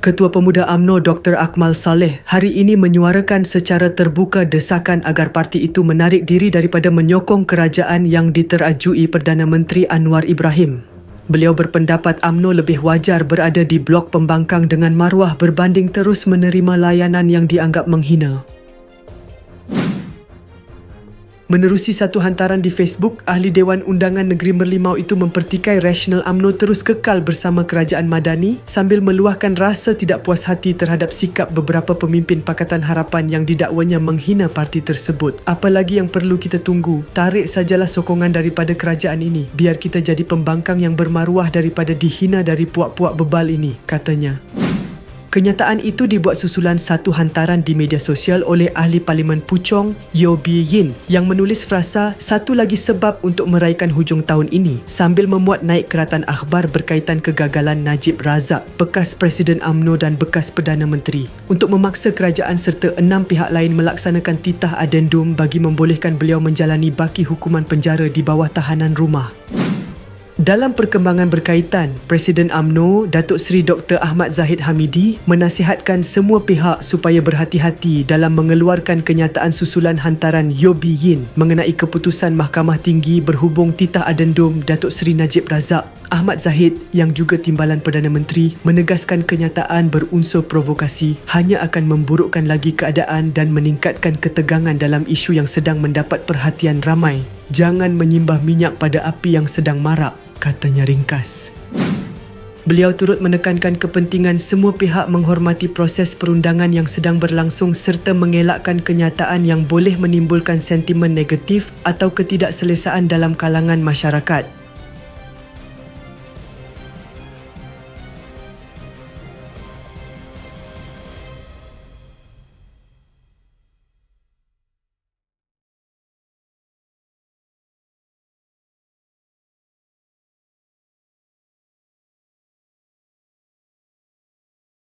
Ketua Pemuda AMNO Dr. Akmal Saleh hari ini menyuarakan secara terbuka desakan agar parti itu menarik diri daripada menyokong kerajaan yang diterajui Perdana Menteri Anwar Ibrahim. Beliau berpendapat AMNO lebih wajar berada di blok pembangkang dengan maruah berbanding terus menerima layanan yang dianggap menghina. Menerusi satu hantaran di Facebook, Ahli Dewan Undangan Negeri Merlimau itu mempertikai rasional AMNO terus kekal bersama Kerajaan Madani sambil meluahkan rasa tidak puas hati terhadap sikap beberapa pemimpin Pakatan Harapan yang didakwanya menghina parti tersebut. Apalagi yang perlu kita tunggu, tarik sajalah sokongan daripada kerajaan ini biar kita jadi pembangkang yang bermaruah daripada dihina dari puak-puak bebal ini, katanya. Kenyataan itu dibuat susulan satu hantaran di media sosial oleh ahli Parlimen Puchong, Yeo Bee Yin yang menulis frasa satu lagi sebab untuk meraihkan hujung tahun ini sambil memuat naik keratan akhbar berkaitan kegagalan Najib Razak, bekas Presiden AMNO dan bekas Perdana Menteri untuk memaksa kerajaan serta enam pihak lain melaksanakan titah adendum bagi membolehkan beliau menjalani baki hukuman penjara di bawah tahanan rumah. Dalam perkembangan berkaitan, Presiden AMNO, Datuk Seri Dr. Ahmad Zahid Hamidi menasihatkan semua pihak supaya berhati-hati dalam mengeluarkan kenyataan susulan hantaran Yobi Yin mengenai keputusan Mahkamah Tinggi berhubung titah adendum Datuk Seri Najib Razak. Ahmad Zahid yang juga timbalan Perdana Menteri menegaskan kenyataan berunsur provokasi hanya akan memburukkan lagi keadaan dan meningkatkan ketegangan dalam isu yang sedang mendapat perhatian ramai. Jangan menyimbah minyak pada api yang sedang marak katanya ringkas. Beliau turut menekankan kepentingan semua pihak menghormati proses perundangan yang sedang berlangsung serta mengelakkan kenyataan yang boleh menimbulkan sentimen negatif atau ketidakselesaan dalam kalangan masyarakat.